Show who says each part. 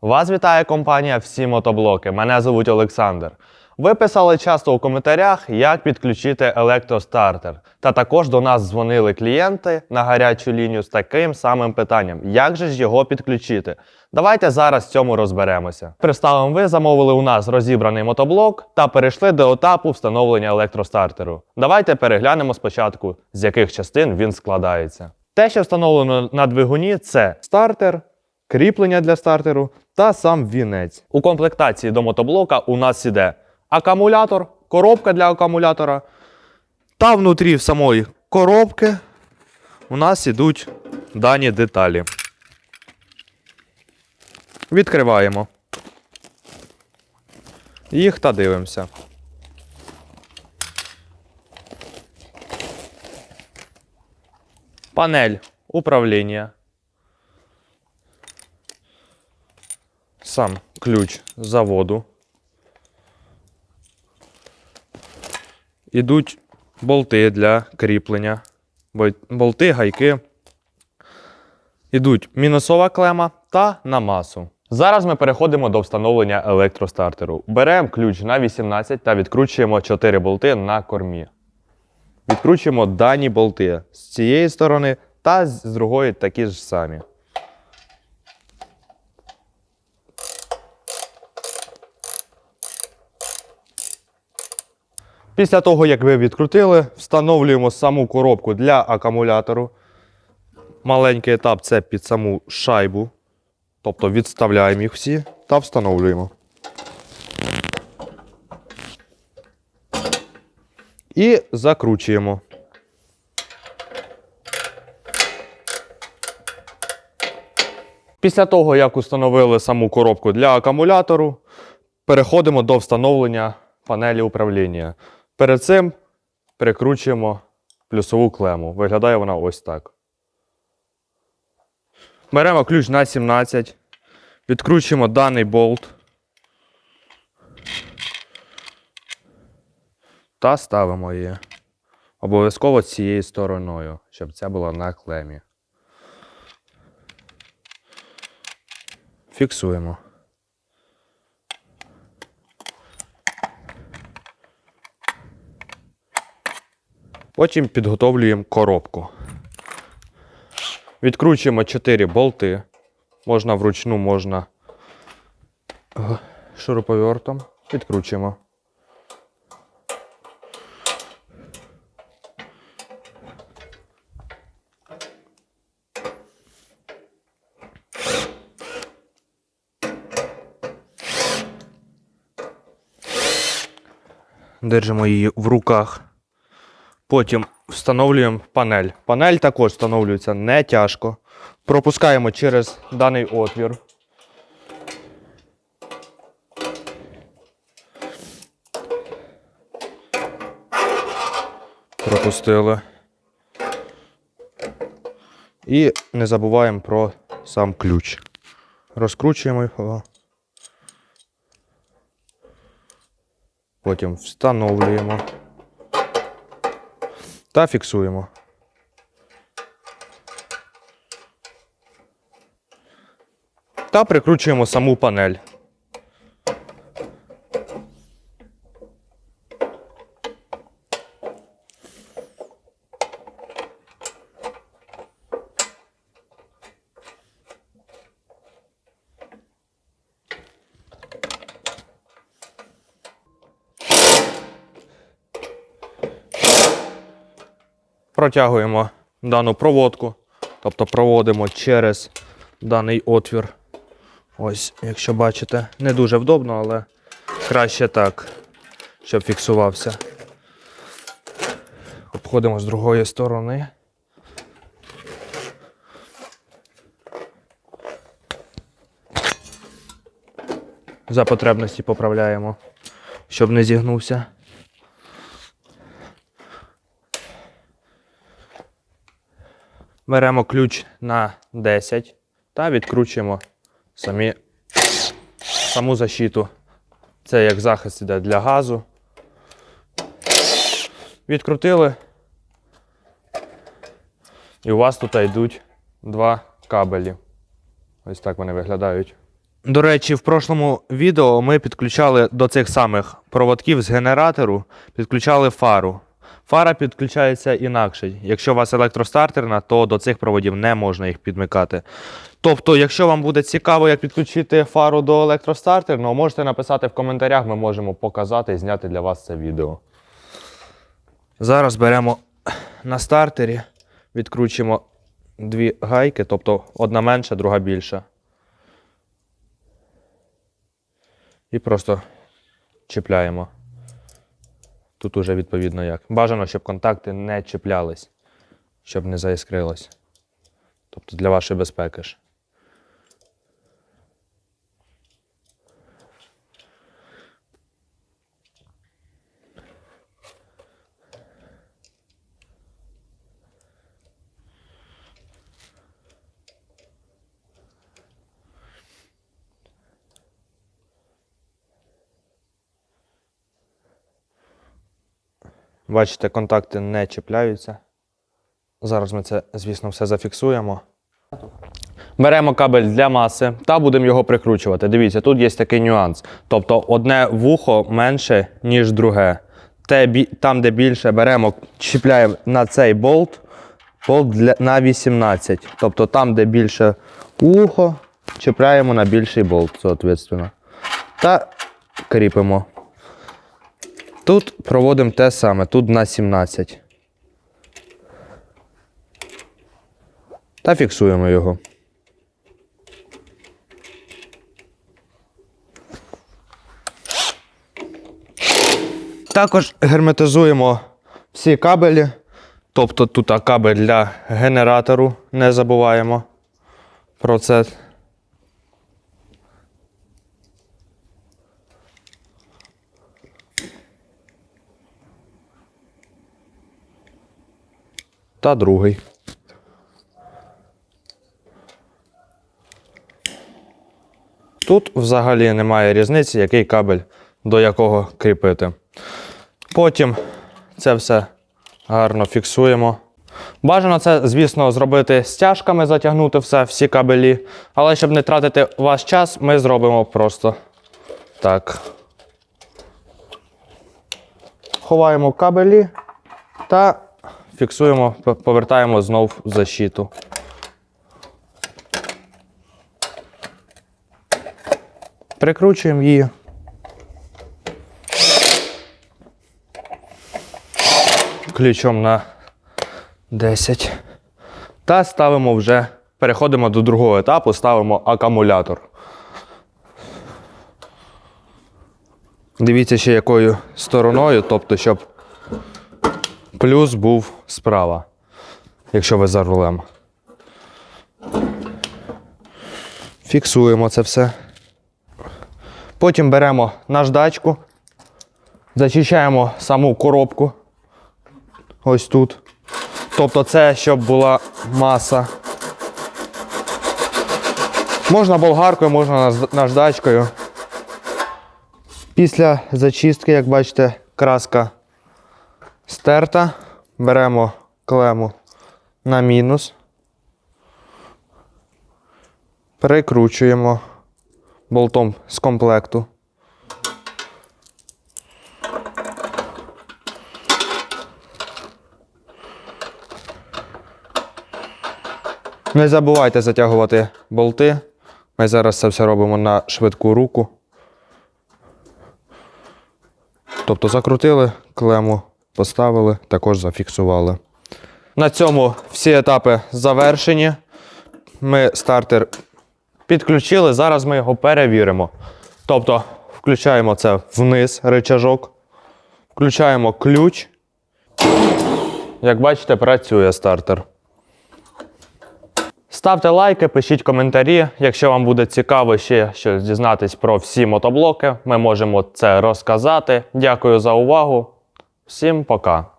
Speaker 1: Вас вітає компанія Всі мотоблоки. Мене звуть Олександр. Ви писали часто у коментарях, як підключити електростартер. Та також до нас дзвонили клієнти на гарячу лінію з таким самим питанням: як же ж його підключити? Давайте зараз в цьому розберемося. Представимо, ви замовили у нас розібраний мотоблок та перейшли до етапу встановлення електростартеру. Давайте переглянемо спочатку, з яких частин він складається. Те, що встановлено на двигуні, це стартер, кріплення для стартеру та сам вінець. У комплектації до мотоблока у нас іде акумулятор, коробка для акумулятора. Та внутрі самої коробки у нас ідуть дані деталі. Відкриваємо. Їх та дивимося. Панель управління. Сам ключ заводу. Ідуть болти для кріплення. Болти, гайки. Ідуть мінусова клема та на масу. Зараз ми переходимо до встановлення електростартеру. Беремо ключ на 18 та відкручуємо 4 болти на кормі. Відкручуємо дані болти з цієї сторони та з другої такі ж самі. Після того, як ви відкрутили, встановлюємо саму коробку для акумулятору. Маленький етап це під саму шайбу. Тобто відставляємо їх всі та встановлюємо. І закручуємо. Після того, як установили саму коробку для акумулятору, переходимо до встановлення панелі управління. Перед цим прикручуємо плюсову клему. Виглядає вона ось так. Беремо ключ на 17, відкручуємо даний болт та ставимо її. Обов'язково цією стороною, щоб це було на клемі. Фіксуємо. Потім підготовлюємо коробку. Відкручуємо 4 болти. Можна вручну, можна е, шуруповертом. Відкручуємо. Держимо її в руках. Потім встановлюємо панель. Панель також встановлюється не тяжко. Пропускаємо через даний отвір. Пропустили. І не забуваємо про сам ключ. Розкручуємо його. Потім встановлюємо та фіксуємо. Та прикручуємо саму панель. Протягуємо дану проводку, тобто проводимо через даний отвір. Ось, якщо бачите, не дуже вдобно, але краще так, щоб фіксувався. Обходимо з другої сторони. За потребності поправляємо, щоб не зігнувся. Беремо ключ на 10 та відкручуємо самі, саму защиту. Це як захист іде для газу. Відкрутили. І у вас тут йдуть два кабелі. Ось так вони виглядають. До речі, в прошлому відео ми підключали до цих самих проводків з генератору, підключали фару. Фара підключається інакше. Якщо у вас електростартерна, то до цих проводів не можна їх підмикати. Тобто, якщо вам буде цікаво, як підключити фару до електростартерного, можете написати в коментарях, ми можемо показати і зняти для вас це відео. Зараз беремо на стартері, відкручуємо дві гайки, тобто одна менша, друга більша. І просто чіпляємо. Тут уже відповідно як. Бажано, щоб контакти не чіплялись, щоб не заіскрилось. Тобто для вашої безпеки ж. Бачите, контакти не чіпляються. Зараз ми це, звісно, все зафіксуємо. Беремо кабель для маси та будемо його прикручувати. Дивіться, тут є такий нюанс. Тобто одне вухо менше, ніж друге. Те, там, де більше, беремо, чіпляємо на цей болт, болт для, на 18. Тобто там, де більше вухо, чіпляємо на більший болт, соответственно. Та кріпимо. Тут проводимо те саме, тут на 17. Та фіксуємо його. Також герметизуємо всі кабелі. Тобто тут кабель для генератору, не забуваємо про це. Та другий. Тут взагалі немає різниці, який кабель до якого кріпити. Потім це все гарно фіксуємо. Бажано це, звісно, зробити стяжками, затягнути все, всі кабелі. Але щоб не тратити ваш час, ми зробимо просто так. Ховаємо кабелі та фіксуємо, повертаємо знов защиту. Прикручуємо її. Ключом на 10. Та ставимо вже, переходимо до другого етапу, ставимо акумулятор. Дивіться ще якою стороною, тобто, щоб плюс був справа, якщо ви за рулем. Фіксуємо це все. Потім беремо наждачку, зачищаємо саму коробку. Ось тут. Тобто це, щоб була маса. Можна болгаркою, можна наждачкою. Після зачистки, як бачите, краска стерта. Беремо клему на мінус. Перекручуємо болтом з комплекту. Не забувайте затягувати болти. Ми зараз це все робимо на швидку руку. Тобто закрутили, клему поставили, також зафіксували. На цьому всі етапи завершені. Ми стартер підключили, зараз ми його перевіримо. Тобто, включаємо це вниз, рычажок, включаємо ключ. Як бачите, працює стартер. Ставте лайки, пишіть коментарі. Якщо вам буде цікаво ще щось дізнатись про всі мотоблоки, ми можемо це розказати. Дякую за увагу. Всім пока.